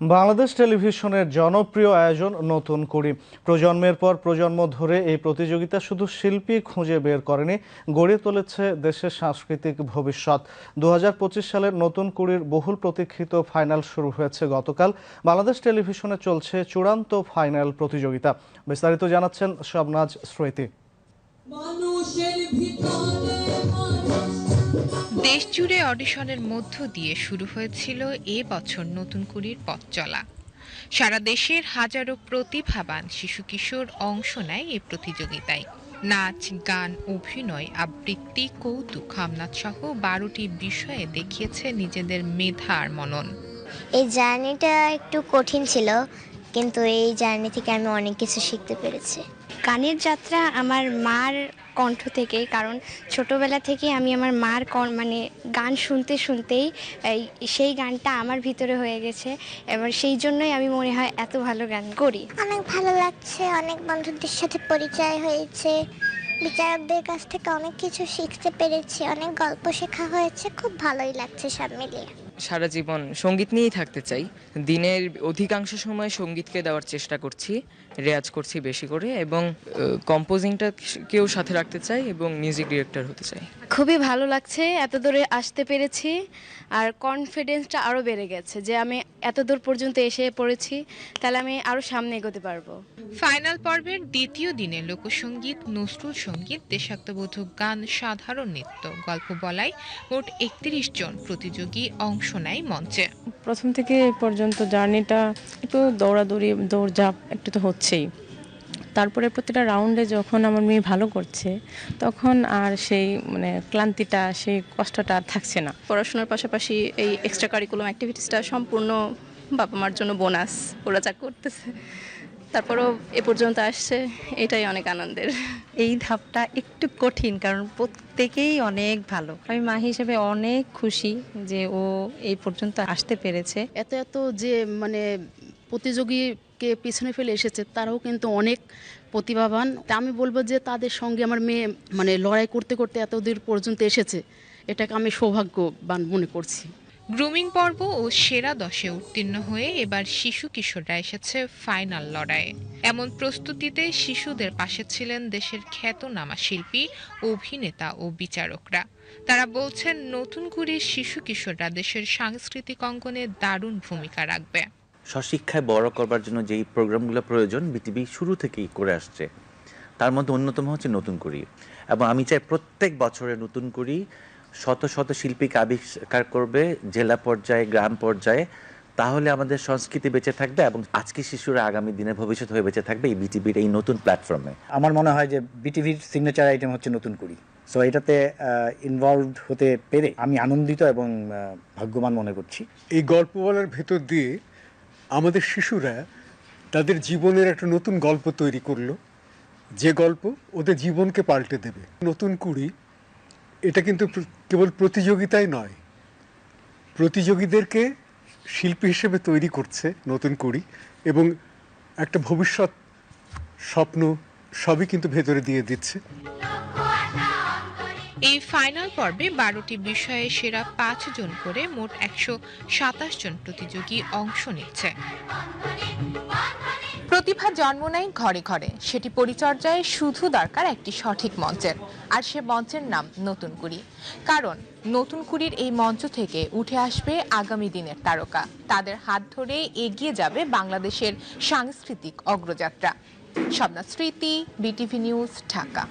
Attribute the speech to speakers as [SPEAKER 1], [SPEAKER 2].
[SPEAKER 1] বাংলাদেশ টেলিভিশনের জনপ্রিয় আয়োজন নতুন কুড়ি। প্রজন্মের পর প্রজন্ম ধরে এই প্রতিযোগিতা শুধু শিল্পী খুঁজে বের করেনি, গড়ে তুলেছে দেশের সাংস্কৃতিক ভবিষ্যৎ। দু হাজার পঁচিশ সালের নতুন কুড়ির বহুল প্রতীক্ষিত ফাইনাল শুরু হয়েছে গতকাল। বাংলাদেশ টেলিভিশনে চলছে চূড়ান্ত ফাইনাল প্রতিযোগিতা। বিস্তারিত জানাচ্ছেন শবনাজ স্মৃতি।
[SPEAKER 2] মানুষের ভিতরে
[SPEAKER 3] দেশ জুড়ে অডিশনের মধ্য দিয়ে শুরু হয়েছিল এ বছর নতুন কুড়ির পথ চলা। সারা দেশের হাজারো প্রতিভাবান শিশু কিশোর অংশ নেয় এ প্রতিযোগিতায়। নাচ গান অভিনয় আবৃত্তি কৌতুক হামনাথ সহ বারোটি বিষয়ে দেখিয়েছে নিজেদের মেধা আর মনন।
[SPEAKER 4] এই জার্নিটা একটু কঠিন ছিল কিন্তু এই জার্নি থেকে আমি অনেক কিছু শিখতে পেরেছি।
[SPEAKER 5] গানের যাত্রা আমার মার কণ্ঠ থেকে কারণ ছোটোবেলা থেকে আমি আমার মার মানে গান শুনতে শুনতেই সেই গানটা আমার ভিতরে হয়ে গেছে। এবার সেই জন্যই আমি মনে হয় এত ভালো গান করি।
[SPEAKER 4] অনেক ভালো লাগছে, অনেক বন্ধুদের সাথে পরিচয় হয়েছে। বিচারকদের কাছ থেকে অনেক কিছু শিখতে পেরেছি অনেক গল্প শেখা হয়েছে খুব ভালোই লাগছে সব মিলিয়ে।
[SPEAKER 6] সারা জীবন সংগীত নিয়েই থাকতে চাই। দিনের অধিকাংশ সময় সঙ্গীতকে দেওয়ার চেষ্টা করছি রেয়াজ করছি বেশি করে এবং কম্পোজিংটা কেউ সাথে রাখতে চাই এবং মিউজিক ডিরেক্টর হতে চাই।
[SPEAKER 5] খুবই ভালো লাগছে এত দূরে আসতে পেরেছি আর কনফিডেন্সটা আরও বেড়ে গেছে যে আমি এত দূর পর্যন্ত এসে পড়েছি তাহলে আমি আরও সামনে এগোতে পারব।
[SPEAKER 3] ফাইনাল পর্বের দ্বিতীয় দিনে লোকসঙ্গীত নজরুল সংগীত দেশাত্মবোধক গান সাধারণ নৃত্য গল্প বলায় মোট একত্রিশ জন প্রতিযোগী অংশ নেয় মঞ্চে।
[SPEAKER 7] প্রথম থেকে পর্যন্ত জার্নিটা একটু দৌড়াদৌড়ি দৌড়ঝাঁপ একটু তো হচ্ছেই। তারপরে প্রতিটা রাউন্ডে যখন আমার মেয়ে ভালো করছে তখন আর সেই মানে ক্লান্তিটা সেই কষ্টটা আর থাকছে না।
[SPEAKER 8] পড়াশোনার পাশাপাশি এই এক্সট্রা কারিকুলাম অ্যাক্টিভিটিসটা সম্পূর্ণ বাবা মার জন্য বোনাস ওরা যা করতেছে। তারপরেও এ পর্যন্ত আসছে এটাই অনেক আনন্দের।
[SPEAKER 9] এই ধাপটা একটু কঠিন কারণ প্রত্যেকেই অনেক ভালো। আমি মা হিসেবে অনেক খুশি যে ও এই পর্যন্ত আসতে পেরেছে।
[SPEAKER 10] এত এত যে মানে প্রতিযোগীকে পিছনে ফেলে এসেছে তারাও কিন্তু অনেক প্রতিভাবান। তা আমি বলব যে তাদের সঙ্গে আমার মেয়ে মানে লড়াই করতে করতে এত দূর পর্যন্ত এসেছে এটাকে আমি সৌভাগ্যবান মনে করছি।
[SPEAKER 3] গ্রুমিং পর্ব ও সেরা দশে উত্তীর্ণ হয়ে এবার শিশু কিশোররা এসেছে ফাইনাল লড়াইয়ে। এমন প্রস্তুতিতে শিশুদের পাশে ছিলেন দেশের খ্যাতনামা শিল্পী, অভিনেতা ও বিচারকরা। তারা বলছেন, নতুন কুড়ির শিশু কিশোররা দেশের সাংস্কৃতিক অঙ্গনে দারুণ ভূমিকা রাখবে।
[SPEAKER 11] স্বশিক্ষায় বড় করবার জন্য যেই প্রোগ্রামগুলো প্রয়োজন, বিটিভি শুরু থেকেই করে আসছে। তার মধ্যে অন্যতম হচ্ছে নতুন করি। এবং আমি চাই প্রত্যেক বছরে নতুন করি শত শত শিল্পীকে আবিষ্কার করবে জেলা পর্যায়ে গ্রাম পর্যায়ে। তাহলে আমাদের সংস্কৃতি বেঁচে থাকবে এবং আজকে শিশুরা আগামী দিনের ভবিষ্যৎ হয়ে বেঁচে থাকবে এই বিটিভির এই নতুন প্ল্যাটফর্মে
[SPEAKER 12] আমার মনে হয় যে বিটিভির সিগনেচার আইটেম হচ্ছে নতুন কুড়ি। সো এটাতে ইনভলভ হতে পেরে আমি আনন্দিত এবং ভাগ্যবান মনে করছি।
[SPEAKER 13] এই গল্প বলার ভেতর দিয়ে আমাদের শিশুরা তাদের জীবনের একটা নতুন গল্প তৈরি করল। যে গল্প ওদের জীবনকে পাল্টে দেবে। নতুন কুড়ি এটা কিন্তু কেবল প্রতিযোগিতাই নয়। প্রতিযোগীদেরকে শিল্পী হিসেবে তৈরি করছে নতুন করি এবং একটা ভবিষ্যৎ স্বপ্ন সবই কিন্তু ভেতরে দিয়ে দিচ্ছে।
[SPEAKER 3] এই ফাইনাল পর্বে বারোটি বিষয়ে সেরা পাঁচ জন করে মোট একশো সাতাশ জন প্রতিযোগী অংশ নিচ্ছে। প্রতিভা জন্ম নেয় ঘরে ঘরে। সেটি পরিচর্যায় শুধু দরকার একটি সঠিক মঞ্চের। আর সে মঞ্চের নাম নতুন কুড়ি। কারণ নতুন কুড়ির এই মঞ্চ থেকে উঠে আসবে আগামী দিনের তারকা। তাদের হাত ধরে এগিয়ে যাবে বাংলাদেশের সাংস্কৃতিক অগ্রযাত্রা। স্বপ্না স্মৃতি, বিটিভি নিউজ, ঢাকা।